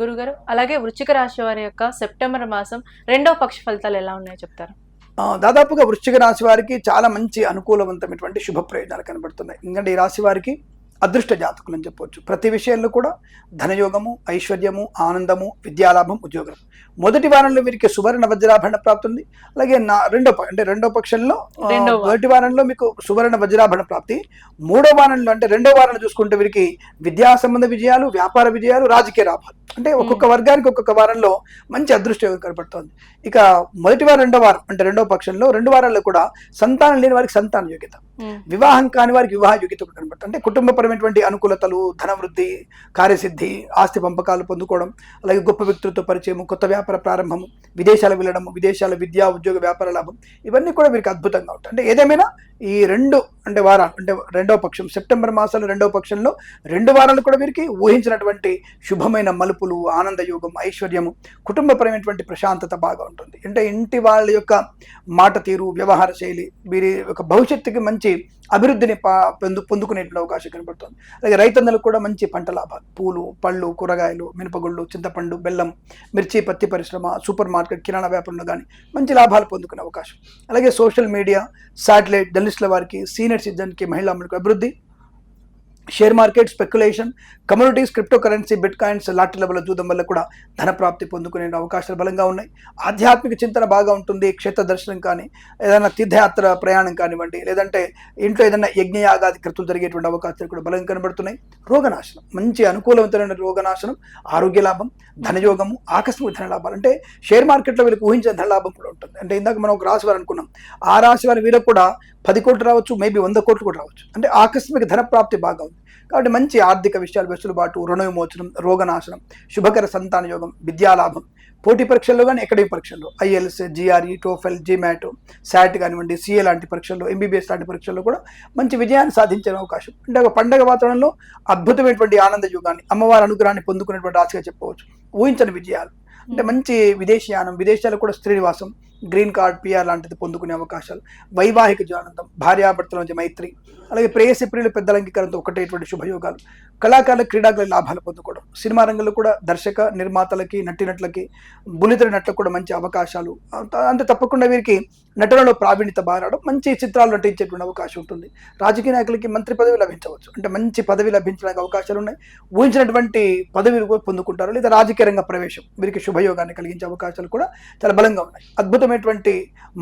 గురుగారు. అలాగే వృశ్చిక రాశి వారి యొక్క సెప్టెంబర్ మాసం రెండవ పక్ష ఫలితాలు ఎలా ఉన్నాయో చెప్తారు? దాదాపుగా వృశ్చిక రాశి వారికి చాలా మంచి అనుకూలవంతమైనటువంటి శుభ ప్రయోజనాలు కనబడుతున్నాయి. ఎందుకంటే ఈ రాశి వారికి అదృష్ట జాతకులు అని చెప్పొచ్చు. ప్రతి విషయంలో కూడా ధనయోగము ఐశ్వర్యము ఆనందము విద్యాలాభం ఉద్యోగం. మొదటి వారంలో వీరికి సువర్ణ వజ్రాభరణ ప్రాప్తి ఉంది. అలాగే నా రెండో అంటే రెండో పక్షంలో. మొదటి వారంలో మీకు సువర్ణ వజ్రాభరణ ప్రాప్తి. మూడో వారంలో అంటే రెండో వారంలో చూసుకుంటే వీరికి విద్యా సంబంధ విజయాలు వ్యాపార విజయాలు రాజకీయ లాభాలు. అంటే ఒక్కొక్క వర్గానికి ఒక్కొక్క వారంలో మంచి అదృష్ట యోగం కనబడుతోంది ఇక మొదటి వారం రెండో వారం అంటే రెండో పక్షంలో రెండు వారాల్లో కూడా సంతానం లేని వారికి సంతాన యోగ్యత. వివాహం కాని వారికి వివాహ యోగ్యత కూడా కనబడుతుంది అంటే కుటుంబపరమైనటువంటి అనుకూలతలు ధనవృద్ధి కార్యసిద్ధి ఆస్తి పంపకాలు పొందుకోవడం అలాగే గొప్ప వ్యక్తులతో పరిచయం కొత్త వ్యాపార ప్రారంభము విదేశాలకు వెళ్ళడం విదేశాల విద్యా ఉద్యోగ వ్యాపార లాభం ఇవన్నీ కూడా వీరికి అద్భుతంగా ఉంటాయి. అంటే ఏదేమైనా ఈ రెండు అంటే వారాలు అంటే రెండవ పక్షం సెప్టెంబర్ మాసంలో రెండవ పక్షంలో రెండు వారాలు కూడా వీరికి ఊహించినటువంటి శుభమైన మలుపులు ఆనందయోగం ఐశ్వర్యము కుటుంబపరమైనటువంటి ప్రశాంతత బాగా ఉంటుంది. అంటే ఇంటి వాళ్ళ యొక్క మాట తీరు వ్యవహార శైలి వీరి యొక్క భవిష్యత్తుకి మంచి అభివృద్ధిని పొందు పొందుకునేటువంటి అవకాశం కనబడుతుంది. అలాగే రైతన్నలకు కూడా మంచి పంట లాభాలు. పూలు పళ్ళు కూరగాయలు మినపగుళ్ళు చింతపండు బెల్లం మిర్చి పత్తి పరిశ్రమ సూపర్ మార్కెట్ కిరాణా వ్యాపారంలో కానీ మంచి లాభాలు పొందుకునే అవకాశం. అలాగే సోషల్ మీడియా శాటిలైట్ జర్నలిస్టుల వారికి సీనియర్ సిటిజన్కి మహిళాములకు అభివృద్ధి share market speculation communities crypto currency bitcoins lottery level చూడడం వల్ల కూడా ధన ప్రాప్తి పొందుకునే అవకాశాలు బలంగా ఉన్నాయి. ఆధ్యాత్మిక చింతన బాగా ఉంటుంది క్షేత్ర దర్శనం కానీ ఏదైనా తీర్థయాత్ర ప్రయాణం కానివ్వండి లేదంటే ఇంట్లో ఏదైనా యజ్ఞయాగాది కృతులు జరిగేటువంటి అవకాశాలు కూడా బలంగా కనబడుతున్నాయి. రోగనాశనం మంచి అనుకూలవంతమైన రోగనాశనం ఆరోగ్య లాభం ధనయోగము ఆకస్మిక ధన లాభాలు అంటే షేర్ మార్కెట్లో వీళ్ళకి ఊహించిన ధన లాభం కూడా ఉంటుంది. అంటే ఇందాక మనం ఒక రాశి వారు అనుకున్నాం. ఆ రాశి వారి వీళ్ళకి కూడా పది కోట్లు రావచ్చు మేబీ వంద కోట్లు కూడా రావచ్చు. అంటే ఆకస్మిక ధన ప్రాప్తి బాగా ఉంది. కాబట్టి మంచి ఆర్థిక విషయాలు వెసులుబాటు రుణ విమోచనం రోగనాశనం శుభకర సంతాన యోగం విద్యాలాభం పోటీ పరీక్షల్లో కానీ అకాడమిక్ పరీక్షల్లో IELTS GRE TOEFL GMAT SAT కానివ్వండి సిఏ లాంటి పరీక్షల్లో ఎంబీబీఎస్ లాంటి పరీక్షల్లో కూడా మంచి విజయాన్ని సాధించే అవకాశం. అంటే ఒక పండగ వాతావరణంలో అద్భుతమైనటువంటి ఆనంద యుగాన్ని అమ్మవారి అనుగ్రహాన్ని పొందుకునేటువంటి రాశిగా చెప్పవచ్చు. ఊహించని విజయాలు. అంటే మంచి విదేశీయానం విదేశాలకు కూడా స్త్రీనివాసం గ్రీన్ కార్డ్ పిఆర్ లాంటిది పొందుకునే అవకాశాలు. వైవాహిక జానందం భార్యాభర్తల మధ్య మైత్రి అలాగే ప్రేయసి ప్రియులు పెద్దల అంగీకారంతో ఒకటేటువంటి శుభయోగాలు. కళాకారుల క్రీడాకుల లాభాలు పొందుకోవడం. సినిమా రంగంలో కూడా దర్శక నిర్మాతలకి నటినట్లకి బులితెర నటులకు కూడా మంచి అవకాశాలు. అంత- అంతే తప్పకుండా వీరికి నటనలో ప్రావీణ్యత బారడం మంచి చిత్రాలు నటించేటువంటి అవకాశం ఉంటుంది. రాజకీయ నాయకులకి మంత్రి పదవి లభించవచ్చు. అంటే మంచి పదవి లభించడానికి అవకాశాలు ఉన్నాయి. ఊహించినటువంటి పదవిలు కూడా పొందుకుంటారు. లేదా రాజకీయ రంగ ప్రవేశం వీరికి శుభయోగాన్ని కలిగించే అవకాశాలు కూడా చాలా బలంగా ఉన్నాయి. అద్భుతమైనటువంటి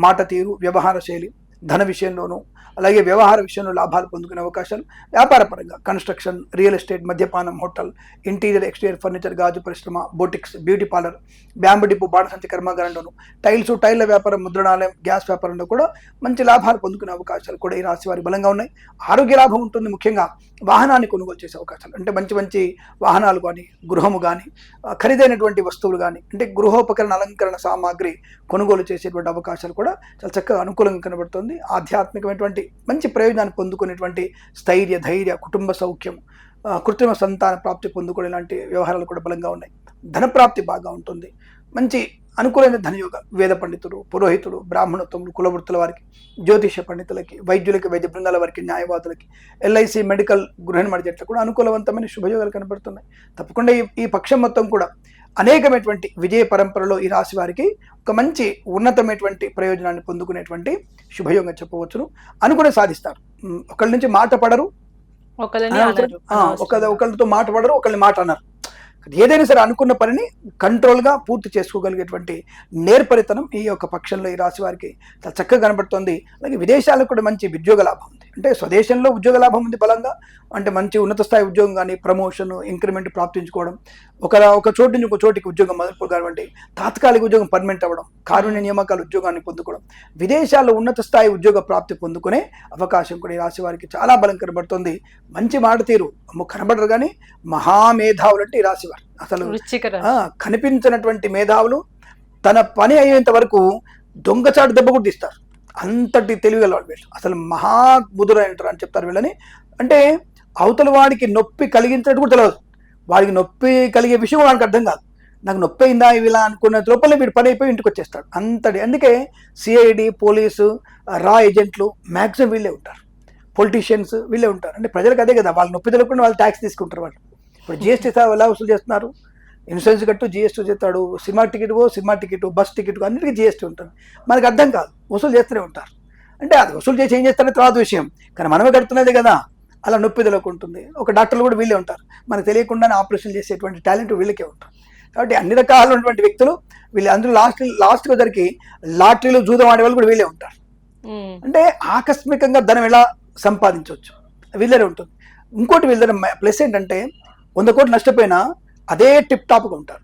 మాట తీరు వ్యవహార శైలి. ధన విషయంలోనూ అలాగే వ్యవహార విషయంలో లాభాలు పొందుకునే అవకాశాలు వ్యాపారపరంగా కన్స్ట్రక్షన్ రియల్ ఎస్టేట్ మద్యపానం హోటల్ ఇంటీరియర్ ఎక్స్టీరియర్ ఫర్నిచర్ గాజు పరిశ్రమ boutiques beauty parlour bamboo depot బాణసంచి కర్మాగారంలోను టైల్స్ టైల్ల వ్యాపారం ముద్రణాలయం గ్యాస్ వ్యాపారంలో కూడా మంచి లాభాలు పొందుకునే అవకాశాలు కూడా ఈ రాశి వారి బలంగా ఉన్నాయి. ఆరోగ్య లాభం ఉంటుంది ముఖ్యంగా వాహనాన్ని కొనుగోలు చేసే అవకాశాలు అంటే మంచి మంచి వాహనాలు కానీ గృహము కానీ ఖరీదైనటువంటి వస్తువులు కానీ అంటే గృహోపకరణ అలంకరణ సామాగ్రి కొనుగోలు చేసేటువంటి అవకాశాలు కూడా చాలా చక్కగా అనుకూలంగా కనబడుతుంది. ఆధ్యాత్మికమైనటువంటి మంచి ప్రయోజనాన్ని పొందుకునేటువంటి స్థైర్య ధైర్య కుటుంబ సౌఖ్యం కృత్రిమ సంతాన ప్రాప్తి పొందుకునే లాంటి వ్యవహారాలు కూడా బలంగా ఉన్నాయి. ధన ప్రాప్తి బాగా ఉంటుంది. మంచి అనుకూలమైన ధనయోగ వేద పండితులు పురోహితులు బ్రాహ్మణత్వములు కులవృత్తుల వారికి జ్యోతిష పండితులకి వైద్యులకి వైద్య బృందాల వారికి న్యాయవాదులకి ఎల్ఐసి మెడికల్ గృహిణి జట్లకు కూడా అనుకూలవంతమైన శుభయోగాలు కనబడుతున్నాయి. తప్పకుండా ఈ ఈ పక్షం మొత్తం కూడా అనేకమైనటువంటి విజయ పరంపరలో ఈ రాశి వారికి ఒక మంచి ఉన్నతమైనటువంటి ప్రయోజనాన్ని పొందుకునేటువంటి శుభయోగం చెప్పవచ్చును. అనుకుని సాధిస్తారు. ఒకళ్ళ నుంచి మాట పడరు. ఒకళ్ళతో మాట పడరు ఒకళ్ళని మాట అన్నారు ఏదైనా సరే అనుకున్న పనిని కంట్రోల్గా పూర్తి చేసుకోగలిగేటువంటి నేర్పరితనం ఈ యొక్క పక్షంలో ఈ రాశి వారికి చాలా చక్కగా కనబడుతుంది. అలాగే విదేశాలకు కూడా మంచి ఉద్యోగ లాభం ఉంది. అంటే స్వదేశంలో ఉద్యోగ లాభం ఉంది బలంగా. అంటే మంచి ఉన్నత స్థాయి ఉద్యోగం కానీ ప్రమోషన్ ఇంక్రిమెంట్ ప్రాప్తించుకోవడం. ఒక ఒక చోటు నుంచి ఒక చోటికి ఉద్యోగం మొదలు కానివ్వండి తాత్కాలిక ఉద్యోగం పర్మనెంట్ అవ్వడం కారుణ్య నియామకాల ఉద్యోగాన్ని పొందుకోవడం విదేశాల్లో ఉన్నత స్థాయి ఉద్యోగ ప్రాప్తి పొందుకునే అవకాశం కూడా ఈ రాశి వారికి చాలా బలం కనబడుతుంది. మంచి మాట తీరు కనబడరు కానీ మహామేధావులు అంటే ఈ రాశి వారు. అసలు కనిపించినటువంటి మేధావులు తన పని అయ్యేంత వరకు దొంగచాటు దెబ్బ కూడా తీస్తారు. అంతటి తెలివిగల వాళ్ళు. వీళ్ళు అసలు మహా బుధురైన అని చెప్తారు వీళ్ళని. అంటే అవతల వాడికి నొప్పి కలిగించినట్టు కూడా తెలియదు వాడికి నొప్పి కలిగే విషయం వాడికి అర్థం కాదు. నాకు నొప్పి అయిందా ఇలా అనుకున్న లోపల వీడు పని అయిపోయి ఇంటికి వచ్చేస్తాడు. అంతటి అందుకే సిఐడి పోలీసు రా ఏజెంట్లు మ్యాక్సిమం వీళ్ళే ఉంటారు. పొలిటీషియన్స్ వీళ్ళే ఉంటారు. అంటే ప్రజలకు అదే కదా వాళ్ళు నొప్పి తెలియకుండా వాళ్ళు ట్యాక్స్ తీసుకుంటారు వాళ్ళు. ఇప్పుడు జిఎస్టీ ఎలా వసూలు చేస్తున్నారు? ఇన్సూరెన్స్ కట్టు జిఎస్టీ చేస్తాడు cinema ticket cinema ticket bus ticket అన్నిటికీ జిఎస్టీ ఉంటుంది. మనకు అర్థం కాదు వసూలు చేస్తూనే ఉంటారు. అంటే అది వసూలు చేసి ఏం చేస్తారనే తర్వాత విషయం. కానీ మనమే కడుతున్నది కదా అలా నొప్పి ఉంటుంది ఒక డాక్టర్లు కూడా వీళ్ళే ఉంటారు. మనకు తెలియకుండానే ఆపరేషన్ చేసేటువంటి టాలెంట్ వీళ్ళకే ఉంటుంది. కాబట్టి అన్ని రకాలైనటువంటి వ్యక్తులు వీళ్ళు అందులో లాస్ట్ లాస్ట్కి వచ్చరికి లాటరీలు జూదం ఆడే వాళ్ళు కూడా వీళ్ళే ఉంటారు. అంటే ఆకస్మికంగా ధనం ఎలా సంపాదించవచ్చు? వీళ్ళనే ఉంటుంది. ఇంకోటి వీళ్ళ ప్లస్ ఏంటంటే వంద కోట్లు నష్టపోయినా అదే టిప్ టాప్గా ఉంటారు.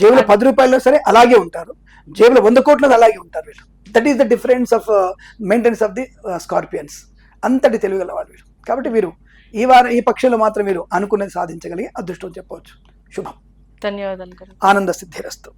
జేబులో పది రూపాయల్లో సరే అలాగే ఉంటారు. జేబులో వంద కోట్లలో అలాగే ఉంటారు వీళ్ళు. That is the difference of maintenance of the scorpions అంతటి తెలివిగల వాళ్ళు. వీరు కాబట్టి వీరు ఈ వారం ఈ పక్షంలో మాత్రం మీరు అనుకున్నది సాధించగలిగి అదృష్టం చెప్పవచ్చు. శుభం. ధన్యవాదాలు ఆనంద సిద్ధిరస్తు